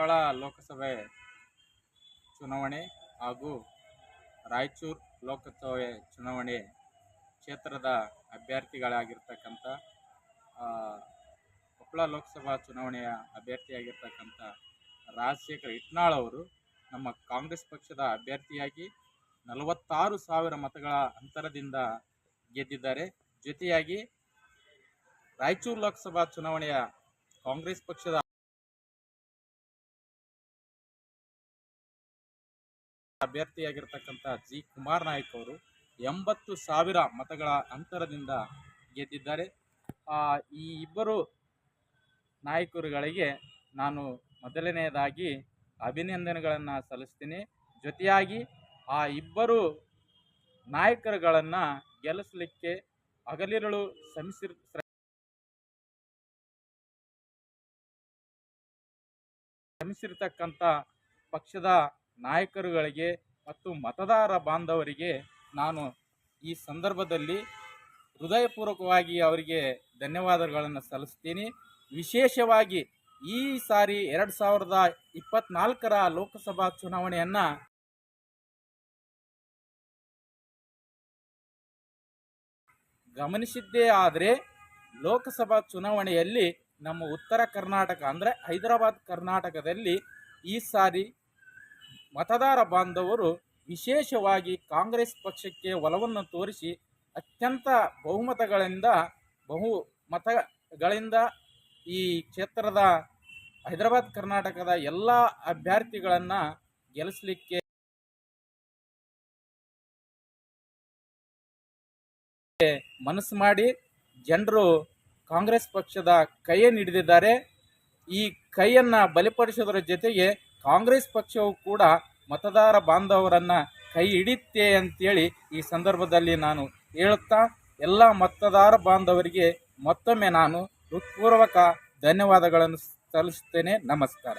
ಲೋಕಸಭೆ ಚುನಾವಣೆ ಹಾಗೂ ರಾಯಚೂರು ಲೋಕಸಭೆ ಚುನಾವಣೆ ಕ್ಷೇತ್ರದ ಅಭ್ಯರ್ಥಿಗಳಾಗಿರ್ತಕ್ಕಂಥ ಕೊಪ್ಪಳ ಲೋಕಸಭಾ ಚುನಾವಣೆಯ ಅಭ್ಯರ್ಥಿಯಾಗಿರ್ತಕ್ಕಂಥ ರಾಜಶೇಖರ್ ಇಟ್ನಾಳ್ ಅವರು ನಮ್ಮ ಕಾಂಗ್ರೆಸ್ ಪಕ್ಷದ ಅಭ್ಯರ್ಥಿಯಾಗಿ ನಲವತ್ತಾರು ಸಾವಿರ ಮತಗಳ ಅಂತರದಿಂದ ಗೆದ್ದಿದ್ದಾರೆ. ಜೊತೆಯಾಗಿ ರಾಯಚೂರು ಲೋಕಸಭಾ ಚುನಾವಣೆಯ ಕಾಂಗ್ರೆಸ್ ಪಕ್ಷದ ಅಭ್ಯರ್ಥಿಯಾಗಿರ್ತಕ್ಕಂಥ ಜಿ. ಕುಮಾರ್ ನಾಯ್ಕ ಅವರು ಎಂಬತ್ತು ಸಾವಿರ ಮತಗಳ ಅಂತರದಿಂದ ಗೆದ್ದಿದ್ದಾರೆ. ಆ, ಈ ಇಬ್ಬರು ನಾಯಕರುಗಳಿಗೆ ನಾನು ಮೊದಲನೆಯದಾಗಿ ಅಭಿನಂದನೆಗಳನ್ನು ಸಲ್ಲಿಸ್ತೀನಿ. ಜೊತೆಯಾಗಿ ಆ ಇಬ್ಬರು ನಾಯಕರುಗಳನ್ನು ಗೆಲ್ಲಿಸಲಿಕ್ಕೆ ಹಗಲಿರುಳು ಶ್ರಮಿಸಿರ್ ಶ್ರಮಿಸಿರ್ತಕ್ಕಂಥ ಪಕ್ಷದ ನಾಯಕರುಗಳಿಗೆ ಮತ್ತು ಮತದಾರ ಬಾಂಧವರಿಗೆ ನಾನು ಈ ಸಂದರ್ಭದಲ್ಲಿ ಹೃದಯಪೂರ್ವಕವಾಗಿ ಅವರಿಗೆ ಧನ್ಯವಾದಗಳನ್ನು ಸಲ್ಲಿಸ್ತೀನಿ ವಿಶೇಷವಾಗಿ ಈ ಸಾರಿ ಎರಡು ಸಾವಿರದ ಇಪ್ಪತ್ನಾಲ್ಕರ ಲೋಕಸಭಾ ಚುನಾವಣೆಯನ್ನು ಗಮನಿಸಿದ್ದೇ ಆದರೆ ಲೋಕಸಭಾ ಚುನಾವಣೆಯಲ್ಲಿ ನಮ್ಮ ಉತ್ತರ ಕರ್ನಾಟಕ ಅಂದರೆ ಹೈದರಾಬಾದ್ ಕರ್ನಾಟಕದಲ್ಲಿ ಈ ಸಾರಿ ಮತದಾರ ಬಾಂಧವರು ವಿಶೇಷವಾಗಿ ಕಾಂಗ್ರೆಸ್ ಪಕ್ಷಕ್ಕೆ ಒಲವನ್ನು ತೋರಿಸಿ ಅತ್ಯಂತ ಬಹುಮತಗಳಿಂದ ಬಹು ಮತಗಳಿಂದ ಈ ಕ್ಷೇತ್ರದ ಹೈದರಾಬಾದ್, ಕರ್ನಾಟಕದ ಎಲ್ಲ ಅಭ್ಯರ್ಥಿಗಳನ್ನು ಗೆಲ್ಲಿಸಲಿಕ್ಕೆ ಮನಸ್ಸು ಮಾಡಿ ಜನರು ಕಾಂಗ್ರೆಸ್ ಪಕ್ಷದ ಕೈಯನ್ನು ಹಿಡಿದಿದ್ದಾರೆ. ಈ ಕೈಯನ್ನು ಬಲಪಡಿಸೋದ್ರ ಜೊತೆಗೆ ಕಾಂಗ್ರೆಸ್ ಪಕ್ಷವು ಕೂಡ ಮತದಾರ ಬಾಂಧವರನ್ನು ಕೈ ಹಿಡಿತೆ ಅಂತೇಳಿ ಈ ಸಂದರ್ಭದಲ್ಲಿ ನಾನು ಹೇಳುತ್ತಾ, ಎಲ್ಲ ಮತದಾರ ಬಾಂಧವರಿಗೆ ಮತ್ತೊಮ್ಮೆ ನಾನು ಹೃತ್ಪೂರ್ವಕ ಧನ್ಯವಾದಗಳನ್ನು ಸಲ್ಲಿಸುತ್ತೇನೆ. ನಮಸ್ಕಾರ.